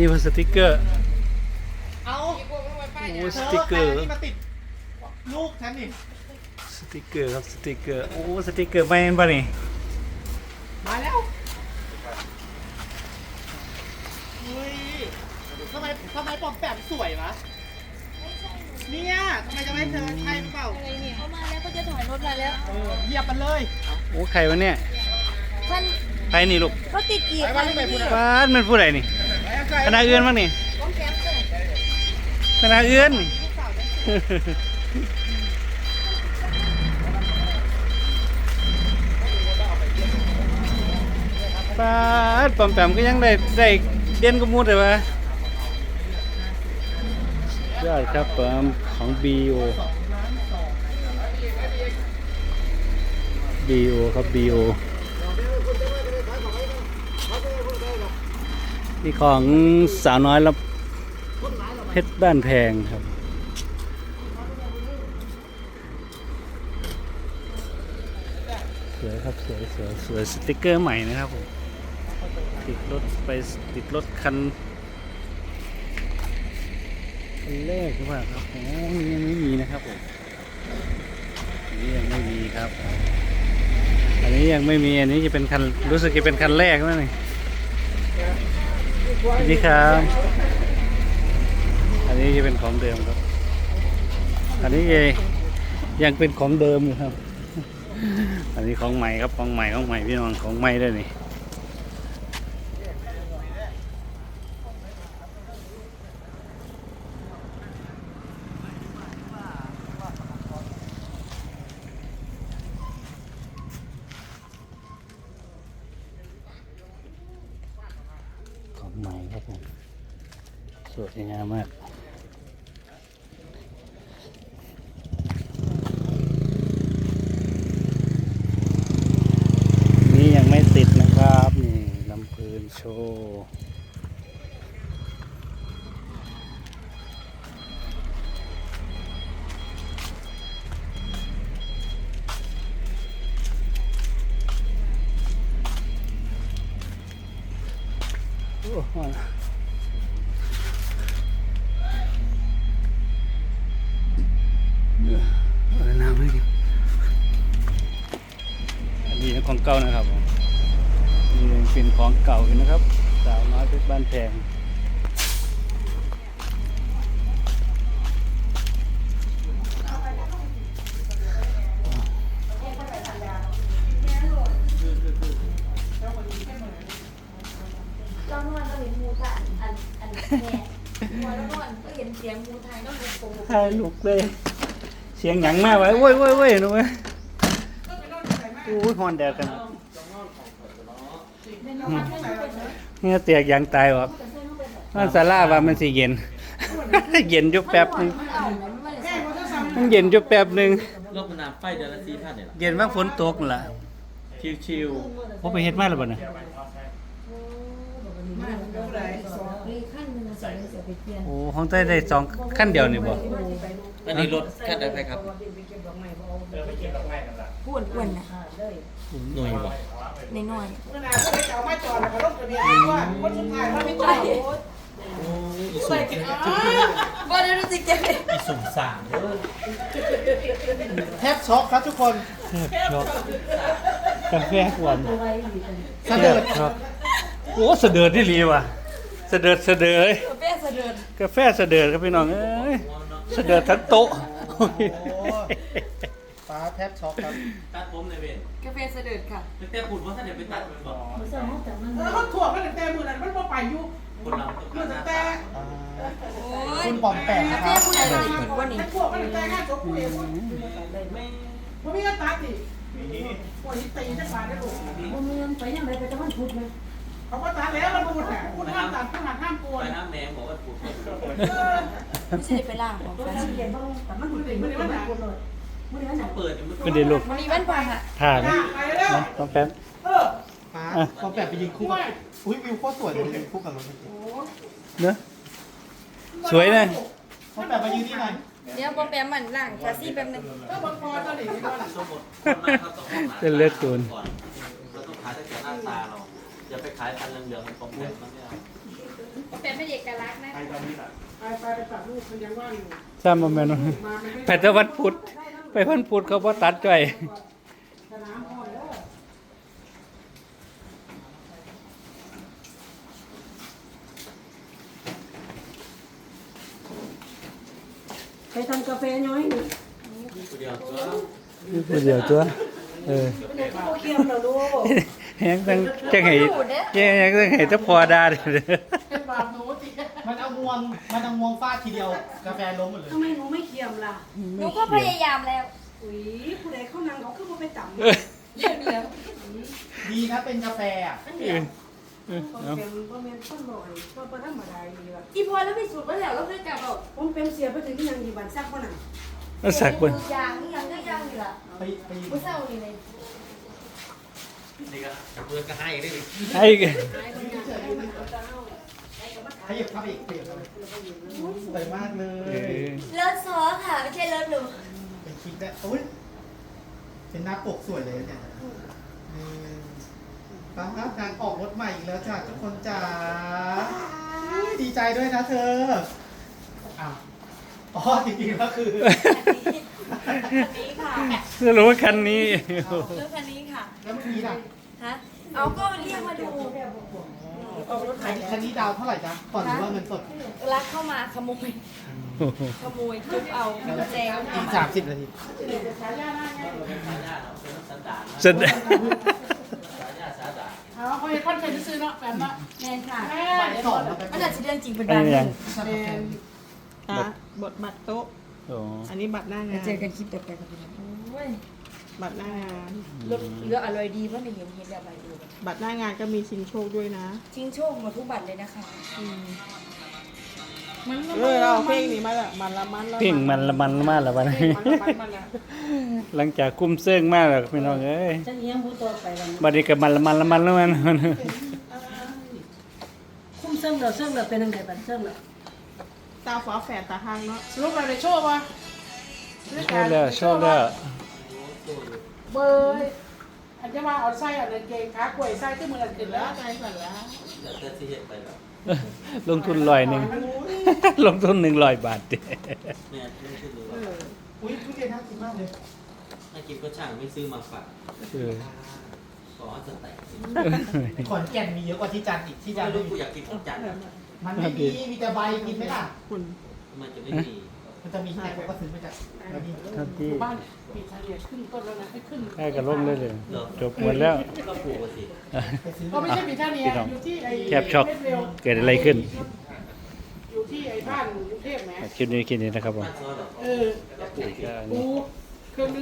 นี่มันสติกเกอร์ เอาโอ้เธสอติกเกอร์ใคนี่มาติดลูกฉันนี่สติกเกอร์ครับสติกเกอร์ โอ้สติกเกอร์ไม่เห็นป่ะนี่ มาแล้วเฮ้ยทำไมทำไมปอมแปมสวยวะเนี่ยทำไมจะไม่เธอใช่หรือเปล่าอะไรเนี่ยเขามาแล้วก็จะถอยรถมาแล้วเออเหยียบมันเลยโอ้ใครวะเนี่ยท่านใครนี่ลูกเขาติดอีกไปบ้านลูกไปพูดบ้านมันผู้ใดนี่ คณะเอื้อนบ้างนี่ต้องแคมป์เกิดคณะเอื้อนลูกสาวฉันป้าดปอมแปมก็ยังได้ได้เด่นกับหมูดเลยวะยอดครับปอมของ BO BO ครับ BO นี่ของสาวน้อยรับเพชรบ้านแพงครับสวยครับสวยสวยสวยสติกเกอร์ใหม่นะครับผมติดรถไปติดรถคันคันแรกหรือเปล่าครับโอ้นี่ยังไม่มีนะครับผมอันนี้ยังไม่มีครับ อันนี้ยังไม่มีอันนี้จะเป็นคันรู้สึกจะเป็นคันแรกแล้วนี่ สวัสดีครับ อันนี้จะเป็นของเดิมครับ อันนี้ยังเป็นของเดิมอยู่ครับ อันนี้ของใหม่ครับของใหม่ของใหม่พี่น้องของใหม่ด้วยนี่ ใหม่ครับผมสวยงามมากนี่ยังไม่ติดนะครับ นี่ลำพลินโชว์ น้ำให้กินอันนี้ของเก่านะครับผมนี่เป็นของเก่าอยู่นะครับ สาวน้อยเพชรบ้านแพง อันแม่นวลแล้วนวลก็เห็นเสียงมูไทยต้องเป็นโกงถ่ายลูกเลย เสียงหยังมากไว้โว้ยโว้ยโว้ยหนูเว้ยโอ้ยฮอนแดดกันเนี่ยเตียกยางตายว่ะมันสาราว่ามันสิเย็น เย็นอยู่แป๊บหนึงมันเอาแล้วมันเลยใส่มันเย็นอยู่แป๊บหนึงรถน้ำไฟเดือนละสี่พันเนี่ยเย็นว่าฝนตกนั่นล่ะชิวพอไปเฮ็ดมาแล้วบ่น่ะ รีขั้นหนึงนะ ใส่เสียไปเปลี่ยนโอ้ของใต้ได้สองขั้นเดียวนี่บ่ๆอันนี้รถคันใดไปครับพูดอ้วนน่ะหน่วยบ่ในน้อยเมื่อไหร่ก็ได้จะเอาไม้จอดแล้วก็รถกระเบียนว่าคนสุดท้ายว่าไม่จอดโอ้ยอีสุ่มบ่ได้รู้สึกเจ็บอีสุ่มสามเด้อแทบช็อกครับทุกคนแทบช็อกกาแฟหวานเสด็จช็อกโอ้เสด็จที่ลีว่ะ เสด็จเสด็จเลยกาแฟเสด็จกาแฟเสด็จครับพี่น้องเอ้ยเสด็จทั้งโต๊ะฟ้าแทบช็อกครับ ตัดผมในเวรกาแฟเสด็จค่ะตั้งแต่คุณว่าท่านเดี๋ยวไปตัดมันบอกแล้วเขาถ่วงกันแต่มือนั้นมันบ่ไปอยู่คนเราต้องมืกาอรหแต่น้าแต่ตาโอ้ยคุณปอมแปมกานะแฟครับผู้ใดจะได้กินกว่านี้แต่ถ่วงกันแต่งานศพกูเองมันมีเงินตัดดิปวดตีจังหวะได้ลูกเขาก็ตัดแล้วมันพูดแหละ ไม่ใช่ไปล่างของฟ้าชีมันพูดตีมันเลยมันหนักเปิดมันเป็นเด็ลูกวันนี้วันพาหะถ่าหนะนักไปแล้วนะต้องแป๊บเออฟ้าปอมแปมไปยิงคู่กับอุ้ยวิวโคตรสวยเลยยิงคู่กับรถจริงเนอะสวยนะๆปอมแปมมายืนนี่หน่อยเดี๋ยวปอมแปมมันล่างฟ้าชีแป๊บนึงแล้วบางพอตอนนี้ก็สมมติคนมาเขาต้องเป็นเลือดตูนก่อนเราต้องขายตั้งแต่หน้าตาเราอย่าไปขายพันเหลืองๆมันปลอมแปลงมันไม่เอาแต่ไม่เอกลักษณ์นะ ไปตอนนี้แหละไปไปไปตัดลูกมันยังว่างอยู่ทราบมาแม่นมาไม่ได้ไปแต่วันพุธไปวันพุธเขาบ่ตัดจ้อย สนามอ่อนแล้วไปทำกาแฟน้อยหนึ่งเดียวตัวผู้เดียวตัว เออเป็นไงก็เคียมเหรอลูก แฮงจังจังให้แย่แฮงจังให้แตะพอดาเด้อ เป็นบาปหนูจิมันเอา งวงมันเอางวงฟาดทีเดียวกาแฟล้มหมดเลยทำไมหนูไม่เคียมล่ะหนูก็พยายามแล้ว อุ้ยผู้ใดเข้านังเขาขึ้นมาไปต่ำเออเดี๋ยวเดี๋ยวดีนะเป็นกาแฟอะเออเออต้องเอาเป็นว่าเป็นต้นหน่อยว่าเป็นธรรมดาดีว่ะอีพอแล้วไปสูตรมาแล้วแล้วเพื่อนกลับบอกผมเป็นเสียไปถึงที่ยังอยู่บ้านซักพ่อหนังเอาสักเบิ่งยางนี่ยังก็ยางอยู่ละไปไปผู้เศร้านี่เลยนี่ก็เพื่อนก็ให้ได้เลยไอ้ข ยับเข้าไปอีกขยับเข้าไปสวยมากเลเอยอเลิศซอค่ะ ไม่ใช่เลิศหนูเป็นคลิปได้โอ้ยเป็นหน้าปกสวยเลยเนี่ยนี่ป้าครับการออกรถใหม่อีกแล้วจ้ะทุกคนจ๋าดีใจด้วยนะเธออ้าวอ๋อจริงๆก็คือ คันนี้ค่ะสรุปว่าคันนี้ รถคันนี้ค่ะ แล้วเมื่อกี้ล่ะ ฮะ เอาก็เรียกมาดูออกรถไถ คันคันนี้ดาวเท่าไหร่จ๊ะก่อนหรือว่าเงินสดรักเข้ามาขโมย ขโมยทุบเอากุญแจเอาอีกสามสิบนาทีฉายาหน้าไงเป็นสายญาติเป็นสันดานแสดงสายญาติสาดาเอาเขาเห็นคอนเทนต์ซื้อเนาะแบบนั้นแมนค่ะแม่บ่ายสองแล้วไปมันอาจจะเรื่องจริงเป็นอันบางนี้เรื่ยัองงเป็นอะบทบัตรโต๊ะโอ้อันนี้บัตรหน้างานเจอกันคลิปต่อไปกับพี่น้ องโอ้ยบัตรหน้างานเลือกเลือกอร่อยดีเพราะไม่เห็นเห็นแบบอะไรดูบัตรหน้างานก็มีชิงโชคด้วยนะชิงโชคหมาทุกบัตรเลยนะคะเออเราเอาเพลงนี้มาละมันละมันละเพ่งมันละมันมากแล้วบัดเพลนี้งมันละมันมันละหลังจากคุ้มเซิงมากแล้วพี่น้องเอ้ยจะเลี้ยงผู้ตัวไปวันบัดนี้ก็มันละมันละมันละมันคุ้มเสื่อมเหรอเสื่อมเหรอเป็นยังไงบัตรเสื่อมเหรอตาฟ้าแฝดตาหางเนาะสรุปเราได้โชว์ป่ะชอบแล้วชอบแล้ว เบยอันจะมาเอาไส้เอาในเกงขากล้วยไส้ที่มือละขึ้นแล้วไส้ก่อนแล้วเดี๋ยวเต้ที่เห็นไปแบบลงทุนลอยหนึ่งลงทุนหนึ่งร้อยบาทเด้แม่ไม่ขึ้นเลยเอออุ้ยทุเรียนน่ากินมากเลยถ้ากินก็ช่างไม่ซื้อมาฝากเออขอจะแตกขอนแก่นมีเยอะกว่าที่จันทร์อีกที่จันทร์ไม่รู้ไม่กูมีอยากกินของจันทร์มันไม่มีมีแต่ใบกินไหมล่ะคุณมันจะไม่มี มันจะมีที่ไหนเขาก็ซื้อมาจากแล้วนี่ครับที่บ้านปีทะเลขึ้นต้นแล้วนะให้ขึ้นใกล้กับลงเลยเลยจบหมดแล้ว ก็ปลูกไปสิไปซื้อก็มาไม่ใช่ปีทะเลพี่น้องอยู่ที่ไอ้แคบช็อกเร็วเกิดอะไรขึ้นอยู่ที่ไอ้บ้านกรุงเทพแหมคลิปนี้คลิปนี้นะครับผม บ้านซอสหรอ เออปูเครื่อง